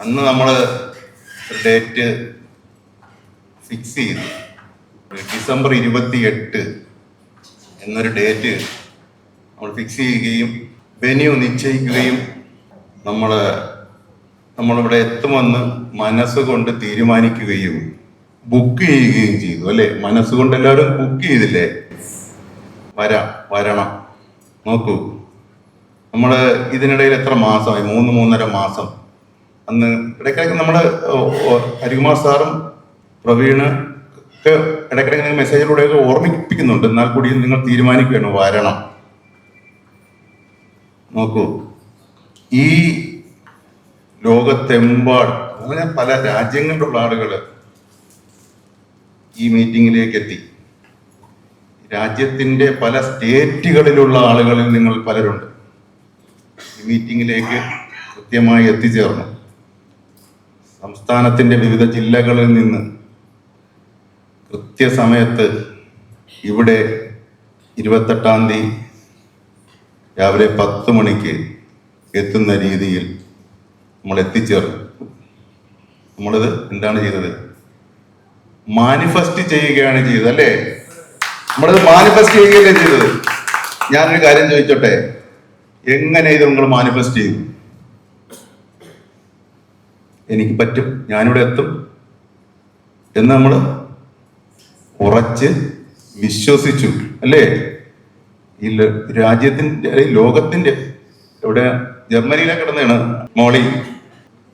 അന്ന് നമ്മൾ date fix ചെയ്തു. ഡിസംബർ ഇരുപത്തി എട്ട് എന്നൊരു ഡേറ്റ് നമ്മൾ ഫിക്സ് ചെയ്യുകയും വെന്യൂ നിശ്ചയിക്കുകയും നമ്മൾ നമ്മളിവിടെ എത്തുമെന്ന് മനസ്സുകൊണ്ട് തീരുമാനിക്കുകയും ബുക്ക് ചെയ്യുകയും ചെയ്തു അല്ലേ? മനസ്സുകൊണ്ട് എല്ലാവരും ബുക്ക് ചെയ്തില്ലേ? വരാം വരണം. നോക്കൂ. നമ്മൾ ഇതിനിടയിൽ എത്ര മാസമായി? മൂന്ന് മൂന്നര മാസം. അന്ന് ഇടയ്ക്കിടയ്ക്ക് നമ്മുടെ ഹരികുമാർ സാറും പ്രവീണ് ഒക്കെ ഇടയ്ക്കിടയ്ക്ക് മെസ്സേജിലൂടെയൊക്കെ ഓർമ്മിപ്പിക്കുന്നുണ്ട്. എന്നാൽ കൂടി നിങ്ങൾ തീരുമാനിക്കുകയാണ് വരണം. നോക്കൂ. ഈ ലോകത്തെമ്പാടും അങ്ങനെ പല രാജ്യങ്ങളിലുള്ള ആളുകൾ ഈ മീറ്റിങ്ങിലേക്ക് എത്തി രാജ്യത്തിന്റെ പല സ്റ്റേറ്റുകളിലുള്ള ആളുകളിൽ നിങ്ങൾ പലരുണ്ട്. ഈ മീറ്റിങ്ങിലേക്ക് കൃത്യമായി എത്തിച്ചേർന്നു. സംസ്ഥാനത്തിന്റെ വിവിധ ജില്ലകളിൽ നിന്ന് കൃത്യസമയത്ത് ഇവിടെ ഇരുപത്തെട്ടാം തീയതി രാവിലെ പത്ത് മണിക്ക് എത്തുന്ന രീതിയിൽ നമ്മൾ എത്തിച്ചേർന്നു. നമ്മളിത് എന്താണ് ചെയ്തത്? മാനിഫെസ്റ്റ് ചെയ്യുകയാണ് ചെയ്തത് അല്ലേ? നമ്മളിത് മാനിഫെസ്റ്റ് ചെയ്യുകയല്ലേ ചെയ്തത്? ഞാനൊരു കാര്യം ചോദിച്ചോട്ടെ? എങ്ങനെ ഇത് നിങ്ങൾ മാനിഫെസ്റ്റ് ചെയ്തു? എനിക്ക് പറ്റും ഞാനിവിടെ എത്തും എന്ന് നമ്മൾ ഉറച്ച് വിശ്വസിച്ചു അല്ലേ? ഈ രാജ്യത്തിന്റെ ലോകത്തിന്റെ ഇവിടെ ജർമ്മനിയിലെ കിടന്നാണ് മോളി.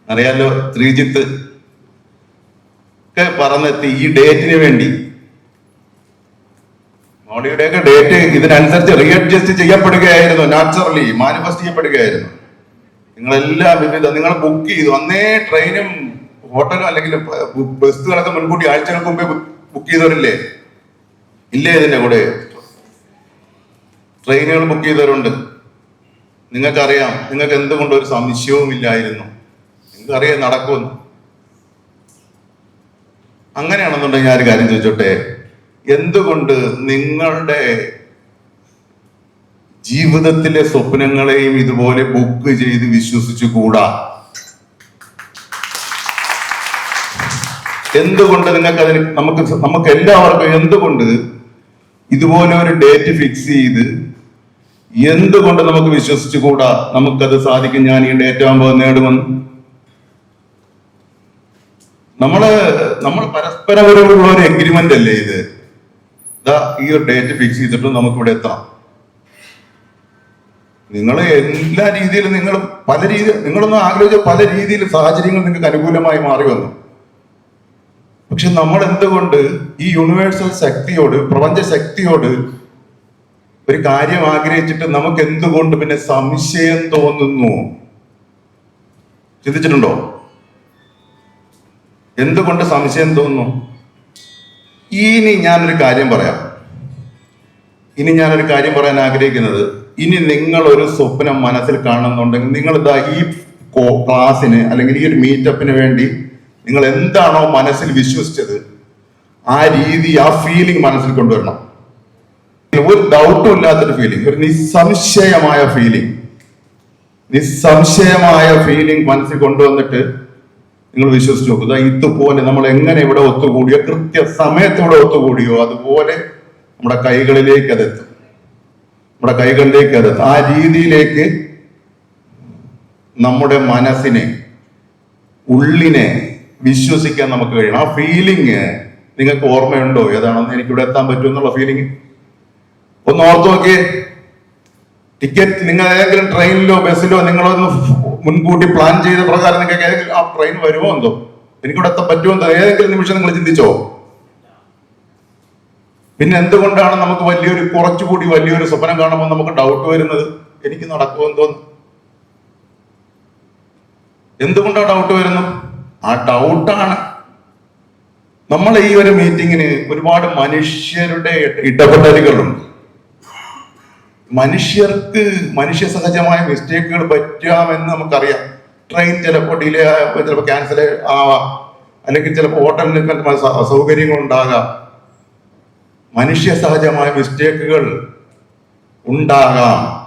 അറിയാലോ ശ്രീജിത്ത് ഒക്കെ പറന്നെത്തി ഈ ഡേറ്റിന് വേണ്ടി. മോളിയുടെയൊക്കെ ഡേറ്റ് ഇതിനനുസരിച്ച് റീഅഡ്ജസ്റ്റ് ചെയ്യപ്പെടുകയായിരുന്നു നാച്ചുറലി മാനിഫെസ്റ്റ് ചെയ്യപ്പെടുകയായിരുന്നു. നിങ്ങളെല്ലാം വിവിധ നിങ്ങൾ ബുക്ക് ചെയ്തു. അന്നേ ട്രെയിനും ഹോട്ടലും അല്ലെങ്കിൽ ബസ്സുകളൊക്കെ മുൻകൂട്ടി ആഴ്ചകൾക്ക് മുമ്പേ ബുക്ക് ചെയ്തവരില്ലേ? ഇല്ലേ ഇതിന്റെ കൂടെ? ട്രെയിനുകൾ ബുക്ക് ചെയ്തവരുണ്ട്. നിങ്ങൾക്കറിയാം നിങ്ങൾക്ക് എന്തുകൊണ്ട് ഒരു സംശയവും ഇല്ലായിരുന്നു. നിങ്ങൾക്കറിയാം നടക്കുമെന്ന്. അങ്ങനെയാണെന്നുണ്ടെങ്കിൽ ഞാൻ ഒരു കാര്യം ചോദിച്ചോട്ടെ? എന്തുകൊണ്ട് നിങ്ങളുടെ ജീവിതത്തിലെ സ്വപ്നങ്ങളെയും ഇതുപോലെ ബുക്ക് ചെയ്ത് വിശ്വസിച്ചു കൂടാ. എന്തുകൊണ്ട് നിങ്ങൾക്ക് അതിന് നമുക്ക് നമുക്ക് എല്ലാവർക്കും എന്തുകൊണ്ട് ഇതുപോലെ ഒരു ഡേറ്റ് ഫിക്സ് ചെയ്ത് എന്തുകൊണ്ട് നമുക്ക് വിശ്വസിച്ചു കൂടാ? നമുക്കത് സാധിക്കും. ഞാൻ ഈ ഡേറ്റ് ആകുമ്പോൾ നേടുമെന്ന്. നമ്മൾ നമ്മൾ പരസ്പരപരമുള്ള ഒരു എഗ്രിമെന്റ് അല്ലേ ഇത്? ഈ ഒരു ഡേറ്റ് ഫിക്സ് ചെയ്തിട്ട് നമുക്ക് ഇവിടെ എത്താം. നിങ്ങൾ എല്ലാ രീതിയിലും നിങ്ങൾ പല രീതി നിങ്ങളൊന്നും ആഗ്രഹിച്ച പല രീതിയിൽ സാഹചര്യങ്ങൾ നിങ്ങൾക്ക് അനുകൂലമായി മാറി വന്നു. പക്ഷെ നമ്മൾ എന്തുകൊണ്ട് ഈ യൂണിവേഴ്സൽ ശക്തിയോട് പ്രപഞ്ച ശക്തിയോട് ഒരു കാര്യം ആഗ്രഹിച്ചിട്ട് നമുക്ക് എന്തുകൊണ്ട് പിന്നെ സംശയം തോന്നുന്നു? ചിന്തിച്ചിട്ടുണ്ടോ? എന്തുകൊണ്ട് സംശയം തോന്നുന്നു? ഇനി ഞാനൊരു കാര്യം പറയാം. ഇനി ഞാനൊരു കാര്യം പറയാൻ ആഗ്രഹിക്കുന്നത് ഇനി നിങ്ങൾ ഒരു സ്വപ്നം മനസ്സിൽ കാണുന്നുണ്ടെങ്കിൽ നിങ്ങൾ ഇതാ ഈ ക്ലാസ്സിന് അല്ലെങ്കിൽ ഈ ഒരു മീറ്റപ്പിന് വേണ്ടി നിങ്ങൾ എന്താണോ മനസ്സിൽ വിശ്വസിച്ചത് ആ രീതി ആ ഫീലിംഗ് മനസ്സിൽ കൊണ്ടുവരണം. ഒരു ഡൗട്ടും ഇല്ലാത്തൊരു ഫീലിംഗ് ഒരു നിസ്സംശയമായ ഫീലിംഗ് നിസ്സംശയമായ ഫീലിംഗ് മനസ്സിൽ കൊണ്ടുവന്നിട്ട് നിങ്ങൾ വിശ്വസിച്ച് നോക്കുക. ഇതുപോലെ നമ്മൾ എങ്ങനെ ഇവിടെ ഒത്തുകൂടിയോ കൃത്യ സമയത്ത് ഇവിടെ ഒത്തുകൂടിയോ അതുപോലെ നമ്മുടെ കൈകളിലേക്ക് അതെത്തും നമ്മുടെ കൈകളിലേക്ക് അത് ആ രീതിയിലേക്ക് നമ്മുടെ മനസ്സിനെ ഉള്ളിനെ വിശ്വസിക്കാൻ നമുക്ക് കഴിയണം. ആ ഫീലിംഗ് നിങ്ങൾക്ക് ഓർമ്മയുണ്ടോ? ഏതാണെന്ന് എനിക്ക് ഇവിടെ എത്താൻ പറ്റും എന്നുള്ള ഫീലിംഗ് ഒന്ന് ഓർത്ത് നോക്കിയേ. ടിക്കറ്റ് നിങ്ങൾ ഏതെങ്കിലും ട്രെയിനിലോ ബസ്സിലോ നിങ്ങളൊന്ന് മുൻകൂട്ടി പ്ലാൻ ചെയ്ത പ്രകാരം നിങ്ങൾക്ക് ഏതെങ്കിലും ആ ട്രെയിൻ വരുമോ എന്തോ? എനിക്കിവിടെ എത്താൻ പറ്റുമോ എന്തോ? ഏതെങ്കിലും നിമിഷം നിങ്ങൾ ചിന്തിച്ചോ. പിന്നെ എന്തുകൊണ്ടാണ് നമുക്ക് വലിയൊരു കുറച്ചുകൂടി വലിയൊരു സ്വപ്നം കാണുമ്പോൾ നമുക്ക് ഡൗട്ട് വരുന്നത്? എനിക്ക് നടക്കുമെന്ന് തോന്നുന്നു എന്തുകൊണ്ടാണ് ഡൗട്ട് വരുന്നു? ആ ഡൗട്ടാണ് നമ്മൾ ഈ ഒരു മീറ്റിങ്ങിന് ഒരുപാട് മനുഷ്യരുടെ ഇടപെടലുകളുണ്ട്. മനുഷ്യർക്ക് മനുഷ്യ സഹജമായ മിസ്റ്റേക്കുകൾ പറ്റാമെന്ന് നമുക്കറിയാം. ട്രെയിൻ ചിലപ്പോൾ ഡിലേ ചിലപ്പോൾ ക്യാൻസൽ ആവാം. അല്ലെങ്കിൽ ചിലപ്പോൾ ഹോട്ടലിൽ അസൗകര്യങ്ങൾ ഉണ്ടാകാം മനുഷ്യ സഹജമായ മിസ്റ്റേക്കുകൾ ഉണ്ടാകാം.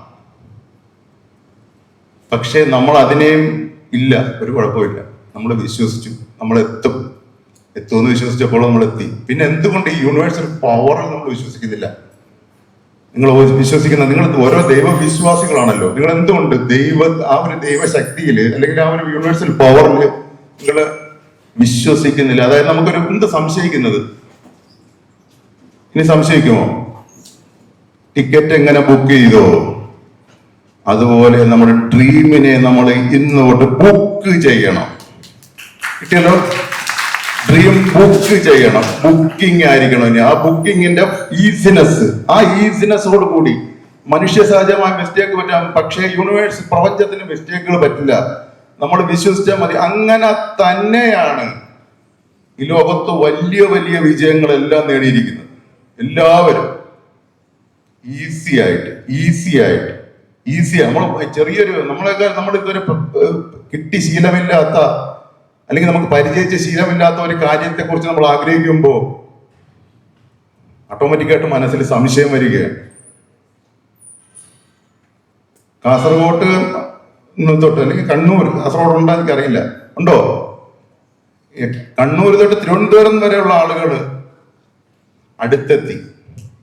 പക്ഷേ നമ്മൾ അതിനെയും ഇല്ല. ഒരു കുഴപ്പമില്ല. നമ്മൾ വിശ്വസിച്ചു. നമ്മൾ എത്തും. എത്തുമെന്ന് വിശ്വസിച്ചപ്പോൾ നമ്മൾ എത്തി. പിന്നെ എന്തുകൊണ്ട് ഈ യൂണിവേഴ്സൽ പവറിൽ നമ്മൾ വിശ്വസിക്കുന്നില്ല? നിങ്ങൾ വിശ്വസിക്കുന്ന നിങ്ങൾ ഓരോ ദൈവവിശ്വാസികളാണല്ലോ. നിങ്ങൾ എന്തുകൊണ്ട് ദൈവ ആ ഒരു ദൈവശക്തിയിൽ അല്ലെങ്കിൽ ആ ഒരു യൂണിവേഴ്സൽ പവറിൽ നിങ്ങൾ വിശ്വസിക്കുന്നില്ല? അതായത് നമുക്കൊരു എന്ത് സംശയിക്കുന്നത്? ഇനി സംശയിക്കുമോ? ടിക്കറ്റ് എങ്ങനെ ബുക്ക് ചെയ്തോ? അതുപോലെ നമ്മുടെ ഡ്രീമിനെ നമ്മൾ ഇന്ന് തൊട്ട് ബുക്ക് ചെയ്യണം. കിട്ടിയല്ലോ? ഡ്രീം ബുക്ക് ചെയ്യണം. ബുക്കിംഗ് ആയിരിക്കണം ഇനി. ആ ബുക്കിങ്ങിന്റെ ഈസിനെസ് ആ ഈസിനെസ്സോട് കൂടി. മനുഷ്യ സഹജമായ മിസ്റ്റേക്ക് പറ്റാം. പക്ഷേ യൂണിവേഴ്സ് പ്രപഞ്ചത്തിന് മിസ്റ്റേക്കുകൾ പറ്റില്ല. നമ്മൾ വിശ്വസിച്ചാൽ മതി. അങ്ങനെ തന്നെയാണ് ഈ ലോകത്ത് വലിയ വലിയ വിജയങ്ങളെല്ലാം നേടിയിരിക്കുന്നത്. എല്ലാവരും ഈസി ആയിട്ട് ഈസി ആയിട്ട് ഈസി നമ്മൾ ചെറിയൊരു നമ്മളൊക്കെ നമ്മൾ ഇതുവരെ കിട്ടി ശീലമില്ലാത്ത അല്ലെങ്കിൽ നമുക്ക് പരിചയിച്ച ശീലമില്ലാത്ത ഒരു കാര്യത്തെ കുറിച്ച് നമ്മൾ ആഗ്രഹിക്കുമ്പോൾ ഓട്ടോമാറ്റിക്കായിട്ട് മനസ്സിൽ സംശയം വരികയാണ്. കാസർഗോട്ട് തൊട്ട് അല്ലെങ്കിൽ കണ്ണൂർ കാസർഗോഡ് ഉണ്ടോ എനിക്കറിയില്ല. ഉണ്ടോ? കണ്ണൂർ തൊട്ട് തിരുവനന്തപുരം വരെയുള്ള ആളുകൾ അടുത്തെത്തി.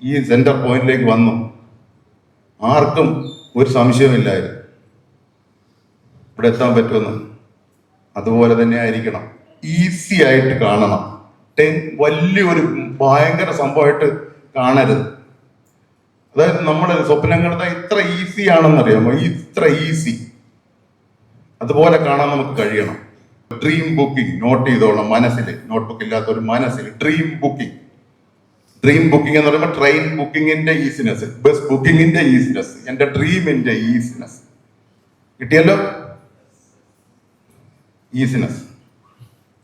ഈ സെന്റർ പോയിന്റിലേക്ക് വന്നു. ആർക്കും ഒരു സംശയമില്ലായിരുന്നു ഇവിടെ എത്താൻ പറ്റുമെന്ന്. അതുപോലെ തന്നെ ആയിരിക്കണം. ഈസി ആയിട്ട് കാണണം. ടെൻ വലിയൊരു ഭയങ്കര സംഭവമായിട്ട് കാണരുത്. അതായത് നമ്മുടെ സ്വപ്നങ്ങളുടെ ഇത്ര ഈസി ആണെന്നറിയാമോ? ഇത്ര ഈസി അതുപോലെ കാണാൻ നമുക്ക് കഴിയണം. ഡ്രീം ബുക്കിംഗ് നോട്ട് ചെയ്തോളാം മനസ്സിൽ നോട്ട് ബുക്ക് ഇല്ലാത്ത ഒരു മനസ്സിൽ ഡ്രീം ബുക്കിംഗ് ഡ്രീം ബുക്കിംഗ് എന്ന് പറയുമ്പോൾ ട്രെയിൻ ബുക്കിങ്ങിന്റെ ഈസിനെസ് ബസ് ബുക്കിങ്ങിന്റെ ഈസിനെസ് എന്റെ ഡ്രീമിന്റെ ഈസിനെസ് കിട്ടിയല്ലോ? ഈസിനെസ്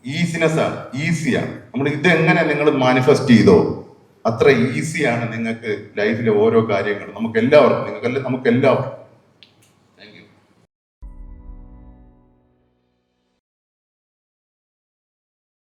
ഈസിനെസ് ആണ് ഈസിയാണ് നമ്മൾ ഇതെങ്ങനെ നിങ്ങൾ മാനിഫെസ്റ്റ് ചെയ്തോ അത്ര ഈസിയാണ് നിങ്ങൾക്ക് ലൈഫിലെ ഓരോ കാര്യങ്ങളും. നമുക്ക് എല്ലാവർക്കും നിങ്ങൾക്ക് നമുക്ക് എല്ലാവർക്കും.